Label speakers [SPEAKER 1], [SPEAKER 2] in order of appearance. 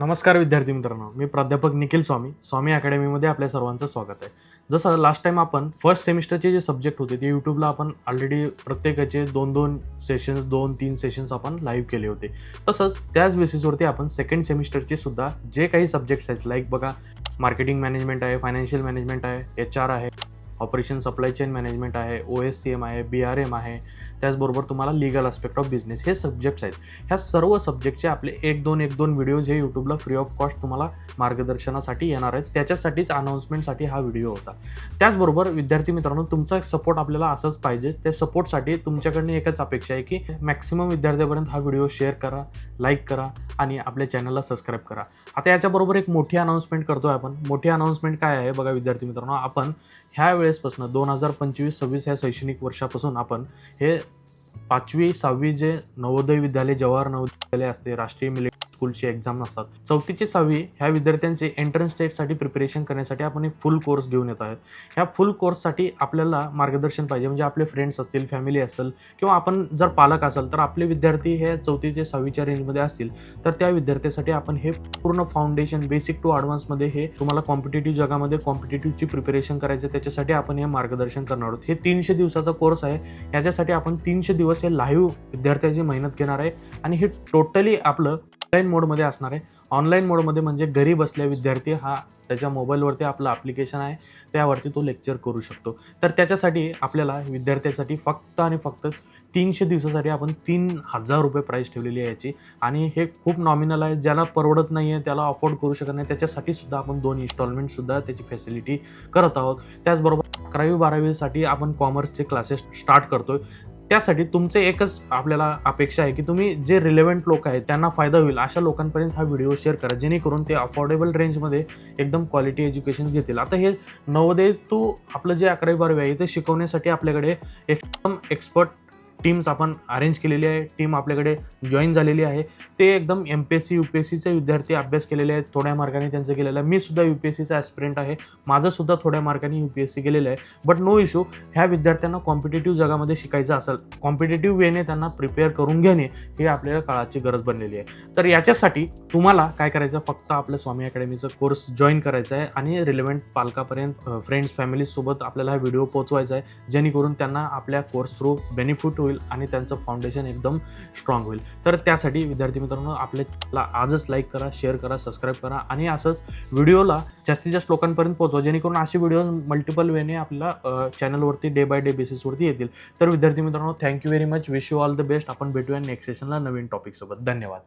[SPEAKER 1] नमस्कार विद्यार्थी मित्रांनो मी प्राध्यापक निखिल स्वामी स्वामी अकॅडमीमध्ये आपल्या सर्वांचं स्वागत आहे. जसं लास्ट टाइम आपण फर्स्ट सेमिस्टरचे जे सब्जेक्ट होते ते यूट्यूबला आपण ऑलरेडी प्रत्येकाचे दोन दोन सेशन्स दोन तीन सेशन्स आपण लाईव्ह केले होते. तसंच त्याच बेसिसवरती आपण सेकंड सेमिस्टरचे सुद्धा जे काही सब्जेक्ट्स आहेत लाईक बघा मार्केटिंग मॅनेजमेंट आहे फायनान्शियल मॅनेजमेंट आहे एच आर आहे ऑपरेशन सप्लाय चेन मॅनेजमेंट आहे ओ एस सी एम आहे बी आर एम आहे त्याचबरोबर तुम्हाला लिगल आस्पेक्ट ऑफ बिझनेस हे सब्जेक्ट्स आहेत. ह्या सर्व सब्जेक्टचे आपले एक दोन एक दोन व्हिडिओज हे यूट्यूबला फ्री ऑफ कॉस्ट तुम्हाला मार्गदर्शनासाठी येणार आहेत. त्याच्यासाठीच अनाऊन्समेंटसाठी हा व्हिडिओ होता. त्याचबरोबर विद्यार्थी मित्रांनो तुमचा सपोर्ट आपल्याला असंच पाहिजे. त्या सपोर्टसाठी तुमच्याकडनं एकच अपेक्षा आहे की मॅक्सिमम विद्यार्थ्यापर्यंत हा व्हिडिओ शेअर करा लाईक करा आणि आपल्या चॅनलला सबस्क्राईब करा. आता याच्याबरोबर एक मोठी अनाऊन्समेंट आहे आपण. मोठी अनाऊन्समेंट काय आहे? बघा विद्यार्थी मित्रांनो आपण ह्या वेळेसपासून दोन हजार पंचवीस सव्वीस ह्या शैक्षणिक वर्षापासून आपण हे पाचवी सहावी जे नवोदय विद्यालय जवाहर नवोदय विद्यालय असते राष्ट्रीय मिलिटरी स्कूलची एक्झाम असतात चौथीची सहावी ह्या विद्यार्थ्यांचे एंट्रन्स टेटसाठी प्रिपरेशन करण्यासाठी आपण एक फुल कोर्स घेऊन येत आहोत. ह्या फुल कोर्ससाठी आपल्याला मार्गदर्शन पाहिजे. म्हणजे आपले फ्रेंड्स असतील फॅमिली असेल किंवा आपण जर पालक असाल तर आपले विद्यार्थी हे चौथी ते सहावीच्या रेंजमध्ये असतील तर त्या विद्यार्थ्यासाठी आपण हे पूर्ण फाउंडेशन बेसिक टू ॲडव्हान्समध्ये हे तुम्हाला कॉम्पिटेटिव्ह जगामध्ये कॉम्पिटेटिव्हची प्रिपरेशन करायचं त्याच्यासाठी आपण हे मार्गदर्शन करणार आहोत. हे तीनशे दिवसाचा कोर्स आहे. याच्यासाठी आपण तीनशे दिवस हे लाईव्ह विद्यार्थ्यांची मेहनत घेणार आहे आणि हे टोटली आपलं ऑनलाईन मोडमध्ये असणार आहे. ऑनलाईन मोडमध्ये म्हणजे घरी बसल्या विद्यार्थी हा त्याच्या मोबाईलवरती आपलं ॲप्लिकेशन आहे. त्यावरती तो लेक्चर करू शकतो. तर त्याच्यासाठी आपल्याला विद्यार्थ्यासाठी फक्त आणि फक्त तीनशे दिवसासाठी आपण तीन हजार रुपये प्राईस ठेवलेली आहे याची. आणि हे खूप नॉमिनल आहे. ज्याला परवडत नाही आहे त्याला अफोर्ड करू शकत नाही. त्याच्यासाठी सुद्धा आपण दोन इन्स्टॉलमेंटसुद्धा त्याची फॅसिलिटी करत आहोत. त्याचबरोबर अकरावी बारावीसाठी आपण कॉमर्सचे क्लासेस स्टार्ट करतोय. त्यासाठी तुमचे एकच आपल्याला अपेक्षा आहे की तुम्ही जे रिलेव्हंट लोक आहेत त्यांना फायदा होईल अशा लोकांपर्यंत हा व्हिडिओ शेअर करा जेणेकरून ते अफोर्डेबल रेंजमध्ये एकदम क्वालिटी एज्युकेशन घेतील. आता हे नवोदय तू आपलं जे अकरावी बारावी आहे ते शिकवण्यासाठी आपल्याकडे एकदम एक्सपर्ट टीम्स आपण अरेंज केलेली आहे. टीम आपल्याकडे जॉईन झालेली आहे. ते एकदम M P S C U P S सीचे विद्यार्थी अभ्यास केलेले आहेत. थोड्या मार्गाने त्यांचं केलेलं आहे. मी सुद्धा यू पी एस सीचा ॲस्पिरंट आहे. माझं सुद्धा थोड्या मार्गाने यू पी एस सी केलेलं आहे. बट नो इश्यू ह्या विद्यार्थ्यांना कॉम्पिटेटिव्ह जगामध्ये शिकायचं असेल कॉम्पिटेटिव्ह वेने त्यांना प्रिपेअर करून घेणे हे आपल्याला काळाची गरज बनलेली आहे. तर याच्यासाठी तुम्हाला काय करायचं? फक्त आपल्या स्वामी अकॅडमीचा कोर्स जॉईन करायचा आहे आणि रिलेव्हंट पालकापर्यंत फ्रेंड्स फॅमिलीसोबत आपल्याला हा व्हिडिओ पोहोचवायचा आहे. जेणेकरून त्यांना आपल्या कोर्स थ्रू बेनिफिट होईल आणि त्यांचं फाउंडेशन एकदम स्ट्रॉंग होईल. तर त्यासाठी विद्यार्थी मित्रांनो आपल्याला आजच लाईक करा शेअर करा सबस्क्राईब करा आणि असंच व्हिडिओला जास्तीत जास्त लोकांपर्यंत पोहोचवा जेणेकरून असे व्हिडिओ मल्टिपल वेने आपल्या चॅनलवरती डे बाय डे बेसिसवरती येतील. तर विद्यार्थी मित्रांनो thank you very much wish you all the best आपण भेटूया नेक्स्ट सेशनला नवीन टॉपिकसोबत धन्यवाद.